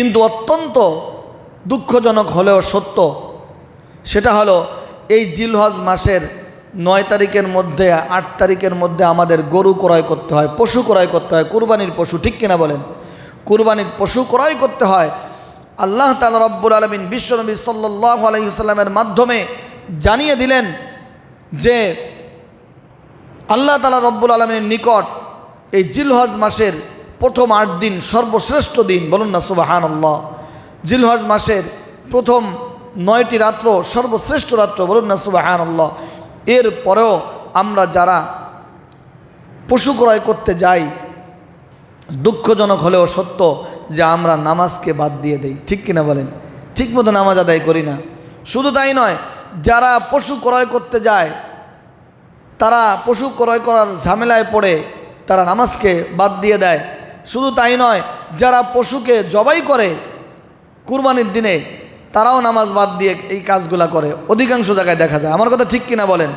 কিন্তু অত্যন্ত দুঃখজনক হলেও সত্য, সেটা হলো এই জিলহজ মাসের নয় তারিখের মধ্যে, আট তারিখের মধ্যে আমাদের গরু ক্রয় করতে হয়, পশু ক্রয় করতে হয়। কুরবানির পশু, ঠিক কিনা বলেন? কুরবানির পশু ক্রয় করতে হয়। আল্লাহ তালা রব্বুল আলমিন বিশ্বনবী সাল্লাহ আলহিসাল্লামের মাধ্যমে জানিয়ে দিলেন যে আল্লাহ তালা রব্বুল আলমীর নিকট এই জিলহজ মাসের প্রথম আট দিন, সর্বশ্রেষ্ঠ দিন, বলুন না সুবাহান আল্লাহ জিলহজ মাসের প্রথম নয়টি রাত্র, সর্বশ্রেষ্ঠ রাত্র, বলুন না সুবাহান আল্লাহ এর পরেও আমরা যারা পশু ক্রয় করতে যাই, দুঃখজনক হলেও সত্য যে আমরা নামাজকে বাদ দিয়ে দেই। ঠিক কিনা বলেন? ঠিক মতো নামাজ আদায় করি না। শুধু তাই নয়, যারা পশু ক্রয় করতে যায়, তারা পশু ক্রয় করার ঝামেলায় পড়ে, তারা নামাজকে বাদ দিয়ে দেয়। শুধু তাই নয়, যারা পশুকে জবাই করে কুরবানির দিনে, তারাও নামাজ বাদ দিয়ে এই কাজগুলা করে। অধিকাংশ জায়গায় দেখা যায়। আমার কথা ঠিক কিনা বলেন?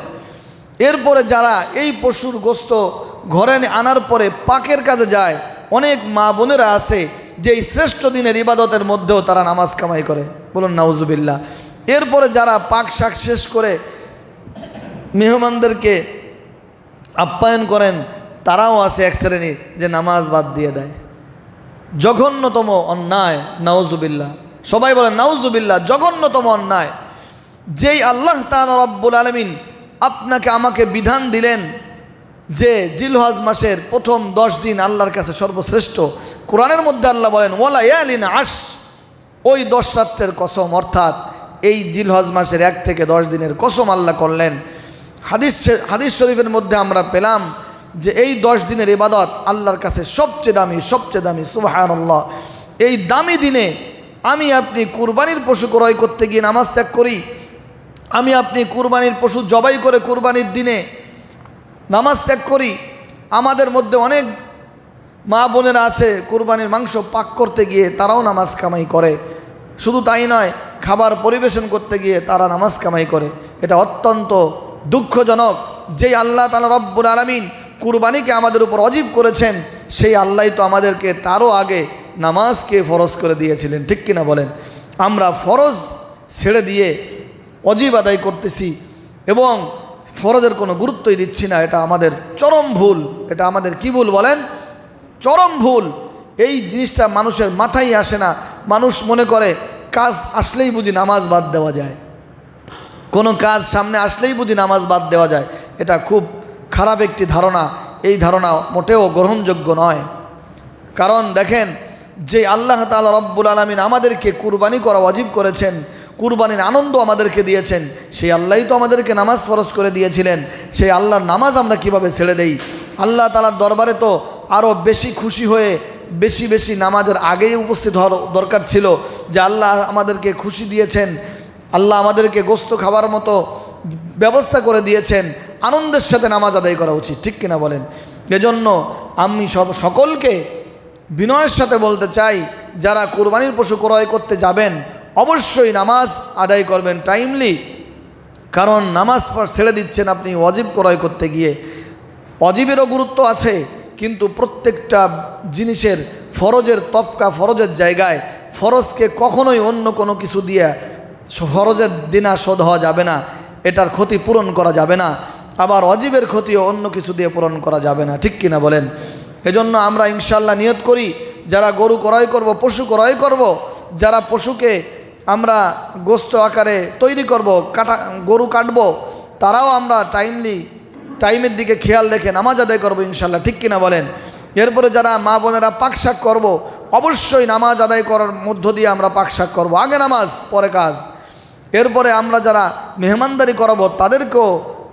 এরপরে যারা এই পশুর গোস্ত ঘরে আনার পরে পাকের কাজে যায়, অনেক মা বোনেরা আছে যে এই শ্রেষ্ঠ দিনের ইবাদতের মধ্যেও তারা নামাজ কামাই করে। বলুন নাউজুবিল্লা এরপরে যারা পাক শাক শেষ করে মেহমানদেরকে আপ্যায়ন করেন তারাও আছে এক শ্রেণির যে নামাজ বাদ দিয়ে দেয়। জঘন্যতম অন্যায় নাউজুবিল্লা সবাই বলেন নাউজুবিল্লা জঘন্যতম অন্যায়। যেই আল্লাহ তালা রব্বুল আলমিন আপনাকে, আমাকে বিধান দিলেন যে জিলহজ মাসের প্রথম দশ দিন আল্লাহর কাছে সর্বশ্রেষ্ঠ, কোরআনের মধ্যে আল্লাহ বলেন ওলা ইয়ালিন আস ওই দশ রাত্রের কসম, অর্থাৎ এই জিলহজ মাসের এক থেকে দশ দিনের কসম আল্লাহ করলেন। হাদিস হাদিস শরীফের মধ্যে আমরা পেলাম যে এই দশ দিনের ইবাদত আল্লাহর কাছে সবচেয়ে দামি সবচেয়ে দামি সুবাহান্লাহ এই দামি দিনে আমি আপনি কুরবানির পশু ক্রয় করতে গিয়ে নামাজ ত্যাগ করি, আমি আপনি কুরবানির পশু জবাই করে কুরবানির দিনে নামাজ ত্যাগ করি, আমাদের মধ্যে অনেক মা বোনেরা আছে কুরবানির মাংস পাক করতে গিয়ে তারাও নামাজ কামাই করে। শুধু তাই নয়, খাবার পরিবেশন করতে গিয়ে তারা নামাজ কামাই করে। এটা অত্যন্ত দুঃখজনক। যেই আল্লাহ তালা রব্বুল আলমিন কুরবানিকে আমাদের উপর অজীব করেছেন, সেই আল্লাহ তো আমাদেরকে তারও আগে নামাজকে ফরজ করে দিয়েছিলেন, ঠিক কিনা বলেন? আমরা ফরজ ছেড়ে দিয়ে অজীব আদায় করতেছি এবং ফরজের কোনো গুরুত্বই দিচ্ছি না, এটা আমাদের চরম ভুল, এটা আমাদের কি ভুল বলেন? চরম ভুল, এই জিনিসটা মানুষের মাথায় আসে না, মানুষ মনে করে কাজ আসলেই বুঝি নামাজ বাদ দেওয়া যায়। কোনো কাজ সামনে আসলেই বুঝি নামাজ বাদ দেওয়া যায়, এটা খুব খারাপ একটি ধারণা, এই ধারণা মোটেও গ্রহণযোগ্য নয়। কারণ দেখেন, যে আল্লাহ তালা রব্বুল আলমিন আমাদেরকে কুরবানি করা অজীব করেছেন, কুরবানির আনন্দ আমাদেরকে দিয়েছেন, সেই আল্লাহই তো আমাদেরকে নামাজ ফরজ করে দিয়েছিলেন, সেই আল্লাহর নামাজ আমরা কীভাবে ছেড়ে দেই? আল্লাহ তালার দরবারে তো আরও বেশি খুশি হয়ে বেশি বেশি নামাজের আগেই উপস্থিত হওয়ার দরকার ছিল যে আল্লাহ আমাদেরকে খুশি দিয়েছেন, আল্লাহ আমাদেরকে গোস্ত খাবার মতো ব্যবস্থা করে দিয়েছেন, আনন্দের সাথে নামাজ আদায় করা উচিত, ঠিক কিনা বলেন? এজন্য আমি সব সকলকে বিনয়ের সাথে বলতে চাই, যারা কোরবানির পশু ক্রয় করতে যাবেন, অবশ্যই নামাজ আদায় করবেন টাইমলি কারণ নামাজ ছেড়ে দিচ্ছেন আপনি অজীব ক্রয় করতে গিয়ে। অজীবেরও গুরুত্ব আছে, কিন্তু প্রত্যেকটা জিনিসের ফরজের তফকা ফরজের জায়গায় ফরজকে কখনোই অন্য কোনো কিছু দিয়ে ফরজের দিনা শোধ হওয়া যাবে না। এটার ক্ষতি পূরণ করা যাবে না। আবার অজীবের ক্ষতিও অন্য কিছু দিয়ে পূরণ করা যাবে না। ঠিক কিনা বলেন? এজন্য আমরা ইনশাল্লাহ নিয়ত করি, যারা গরু ক্রয় করব, পশু ক্রয় করব, যারা পশুকে আমরা গোস্ত আকারে তৈরি করব, কাটা, গরু কাটব, তারাও আমরা টাইমলি টাইমের দিকে খেয়াল রেখে নামাজ আদায় করব ইনশাল্লাহ ঠিক কিনা বলেন? এরপরে যারা মা বোনেরা পাকশাক করব, অবশ্যই নামাজ আদায় করার মধ্য দিয়ে আমরা পাকশাক করব। আগে নামাজ, পরে কাজ। এরপরে আমরা যারা মেহমানদারি করাবো, তাদেরকেও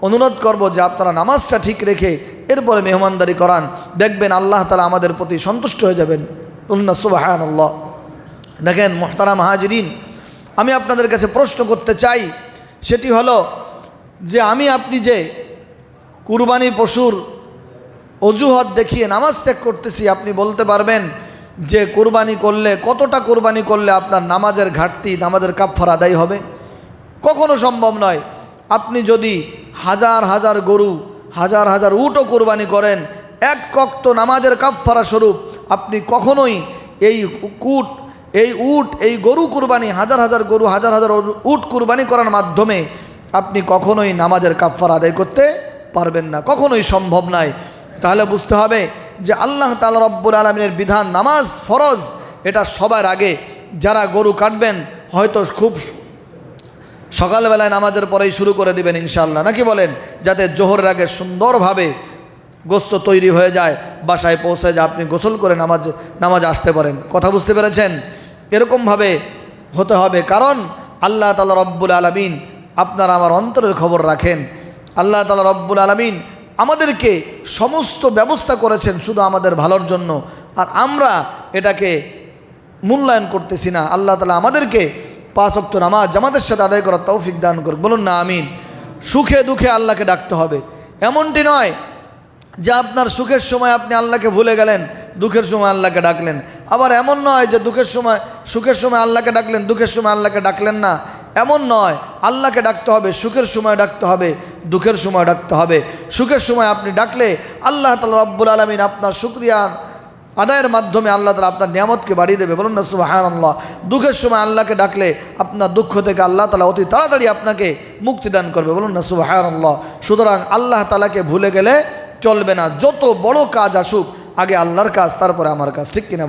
অনুরোধ করব যে আপনারা নামাজটা ঠিক রেখে এরপরে মেহমানদারি করান। দেখবেন আল্লাহ তালা আমাদের প্রতি সন্তুষ্ট হয়ে যাবেন। উল্লা দেখেন মোহতারাম হাজরিন, আমি আপনাদের কাছে প্রশ্ন করতে চাই। সেটি হলো যে আমি আপনি যে কুরবানি পশুর অজুহাত দেখিয়ে নামাজ ত্যাগ করতেছি, আপনি বলতে পারবেন যে কুরবানি করলে, কতটা কুরবানি করলে আপনার নামাজের ঘাটতি, নামাজের কাপফার আদায় হবে? কখনো সম্ভব নয়। আপনি যদি হাজার হাজার গরু, হাজার হাজার উটও কোরবানি করেন, এক কক্ত নামাজের কাপফারা স্বরূপ, আপনি কখনোই এই কুট, এই উট, এই গরু কুরবানি, হাজার হাজার গরু, হাজার হাজার উট কুরবানি করার মাধ্যমে আপনি কখনোই নামাজের কাফার আদায় করতে পারবেন না। কখনোই সম্ভব নয়। তাহলে বুঝতে হবে যে আল্লাহ তালা রব্বুল আলমিনের বিধান নামাজ ফরজ, এটা সবার আগে। যারা গরু কাটবেন, হয়তো খুব সকালবেলায় নামাজের পরেই শুরু করে দিবেন ইনশাল্লাহ নাকি বলেন? যাতে জোহরের আগে সুন্দরভাবে গোস্ত তৈরি হয়ে যায়, বাসায় পৌঁছে যায়, আপনি গোসল করে নামাজ নামাজ আসতে পারেন। কথা বুঝতে পেরেছেন? এরকমভাবে হতে হবে। কারণ আল্লাহ তালা রব্বুল আলমিন আপনারা আমার অন্তরের খবর রাখেন। আল্লাহ তালা রব্বুল আলমিন আমাদেরকে সমস্ত ব্যবস্থা করেছেন শুধু আমাদের ভালোর জন্য। আর আমরা এটাকে মূল্যায়ন করতেছি না। আল্লাহ তালা আমাদেরকে পাঁচ অক্ত নামাজ জামাতের সাথে আদায় করার তৌফিক দান করুক। বলুন না, আমিন। সুখে দুঃখে আল্লাহকে ডাকতে হবে। এমনটি নয় যে আপনার সুখের সময় আপনি আল্লাহকে ভুলে গেলেন, দুঃখের সময় আল্লাহকে ডাকলেন। আবার এমন নয় যে দুঃখের সময়, সুখের সময় আল্লাহকে ডাকলেন, দুঃখের সময় আল্লাহকে ডাকলেন না। এমন নয়, আল্লাহকে ডাকতে হবে, সুখের সময় ডাকতে হবে, দুঃখের সময় ডাকতে হবে। সুখের সময় আপনি ডাকলে আল্লাহ তালা রব্বুল আলমিন আপনার শুক্রিয়া আদায়ের মাধ্যমে আল্লাহ তালা আপনার নিয়ামতকে বাড়িয়ে দেবে। বলুন না সুবাহান আল্লাহ দুঃখের সময় আল্লাহকে ডাকলে আপনার দুঃখ থেকে আল্লাহ তালা অতি তাড়াতাড়ি আপনাকে মুক্তি দান করবে। বলুন না সুবাহান আল্লাহ সুতরাং আল্লাহ তালাকে ভুলে গেলে চলবে না। যত বড় কাজ আসুক, আগে আল্লাহর কাজ, তারপরে আমার কাজ। ঠিক কিনা?